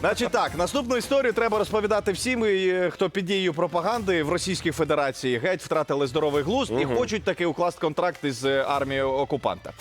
Значить так, наступну історію треба розповідати всім, і, е, хто під дією пропаганди в Російській Федерації геть втратили здоровий глузд і хочуть таки укласти контракт із е, армією окупанта.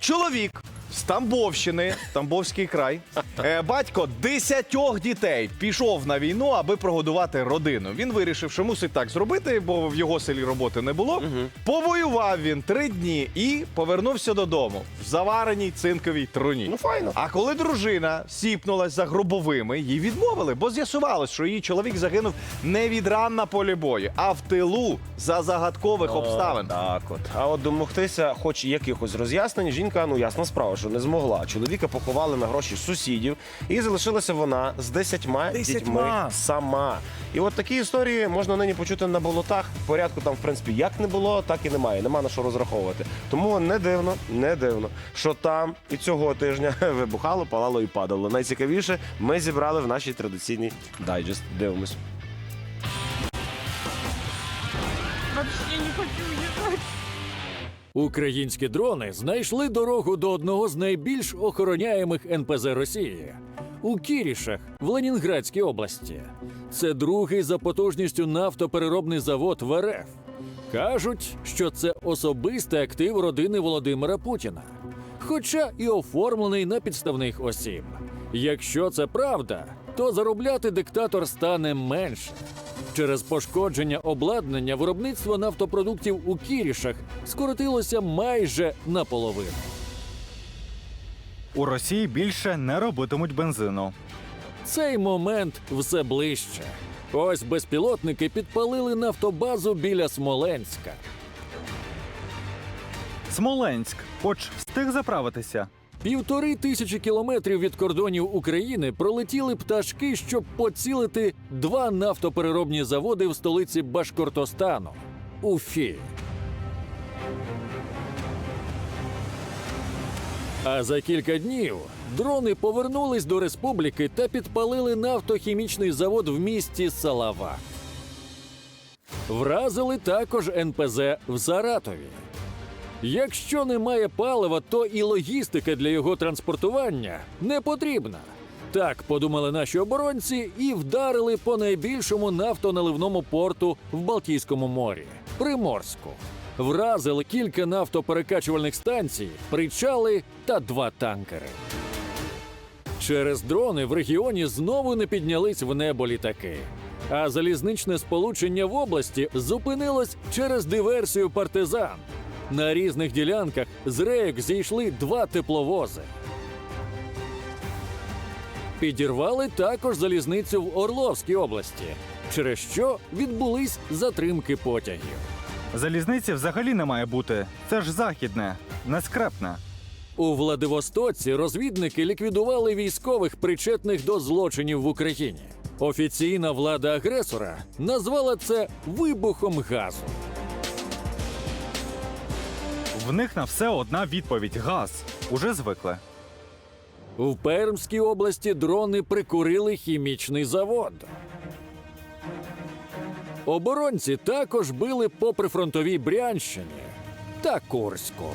Чоловік з Тамбовщини, Тамбовський край, е, батько десятьох дітей пішов на війну, аби прогодувати родину. Він вирішив, що мусить так зробити, бо в його селі роботи не було. Повоював він три дні і повернувся додому в завареній цинковій труні. Ну, файно. А коли дружина сіпнулась за гробовими, їй відмовили, бо з'ясувалось, що її чоловік загинув не від ран на полі бою, а в тилу за загадкових обставин. Так от. А от домогтися, хоч якихось роз'яснень, жінка, ну ясна справа, що не змогла. Чоловіка поховали на гроші сусідів, і залишилася вона з десятьма, Десятьма? дітьми сама. І от такі історії можна нині почути на болотах. Порядку там, в принципі, як не було, так і немає. Нема на що розраховувати. Тому не дивно, не дивно, що там і цього тижня вибухало, палало і падало. Найцікавіше ми зібрали в нашій традиційній дайджест. Дивимось. Вообще не хочу ехать. Українські дрони знайшли дорогу до одного з найбільш охороняємих НПЗ Росії у Кірішах в Ленінградській області. Це другий за потужністю нафтопереробний завод в РФ. Кажуть, що це особистий актив родини Володимира Путіна, хоча і оформлений на підставних осіб. Якщо це правда, то заробляти диктатор стане менше. Через пошкодження обладнання виробництво нафтопродуктів у Кірішах скоротилося майже наполовину. У Росії більше не робитимуть бензину. Цей момент все ближче. Ось безпілотники підпалили нафтобазу біля Смоленська. Смоленськ, хоч встиг заправитися. Півтори тисячі кілометрів від кордонів України пролетіли пташки, щоб поцілити два нафтопереробні заводи в столиці Башкортостану Уфі. А за кілька днів дрони повернулись до республіки та підпалили нафтохімічний завод в місті Салава. Вразили також НПЗ в Саратові. Якщо немає палива, то і логістика для його транспортування не потрібна. Так подумали наші оборонці і вдарили по найбільшому нафтоналивному порту в Балтійському морі Приморську. Вразили кілька нафтоперекачувальних станцій, причали та два танкери. Через дрони в регіоні знову не піднялись в небо літаки. А залізничне сполучення в області зупинилось через диверсію партизан. На різних ділянках з рейок зійшли два тепловози. Підірвали також залізницю в Орловській області, через що відбулись затримки потягів. Залізниці взагалі не має бути. Це ж західне, не скрепне. У Владивостоці розвідники ліквідували військових, причетних до злочинів в Україні. Офіційна влада агресора назвала це вибухом газу. В них на все одна відповідь газ. Уже звикли. В Пермській області дрони прикурили хімічний завод. Оборонці також били по прифронтовій Брянщині та Курську.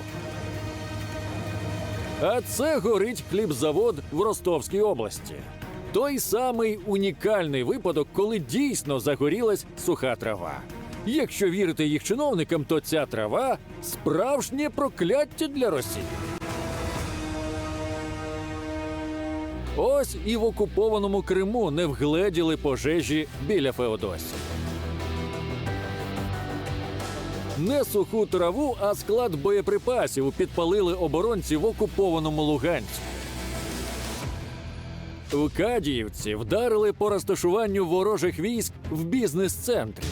А це горить хлібзавод в Ростовській області. Той самий унікальний випадок, коли дійсно загорілась суха трава. Якщо вірити їх чиновникам, то ця трава справжнє прокляття для Росії. Ось і в окупованому Криму не вгледіли пожежі біля Феодосії. Не суху траву, а склад боєприпасів підпалили оборонці в окупованому Луганську. В Кадіївці вдарили по розташуванню ворожих військ в бізнес-центрі.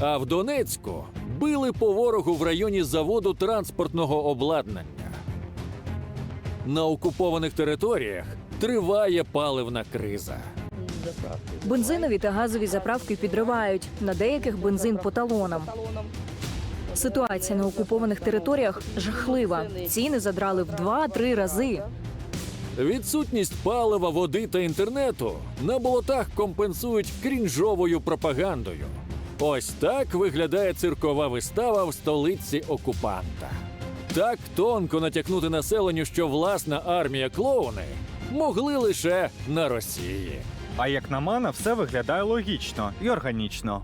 А в Донецьку били по ворогу в районі заводу транспортного обладнання. На окупованих територіях триває паливна криза. Бензинові та газові заправки підривають. На деяких бензин по талонам. Ситуація на окупованих територіях жахлива. Ціни задрали в 2-3 рази. Відсутність палива, води та інтернету на болотах компенсують крінжовою пропагандою. Ось так виглядає циркова вистава в столиці окупанта. Так тонко натякнути населенню, що власна армія клоуни могли лише на Росії. А як на мене, все виглядає логічно і органічно.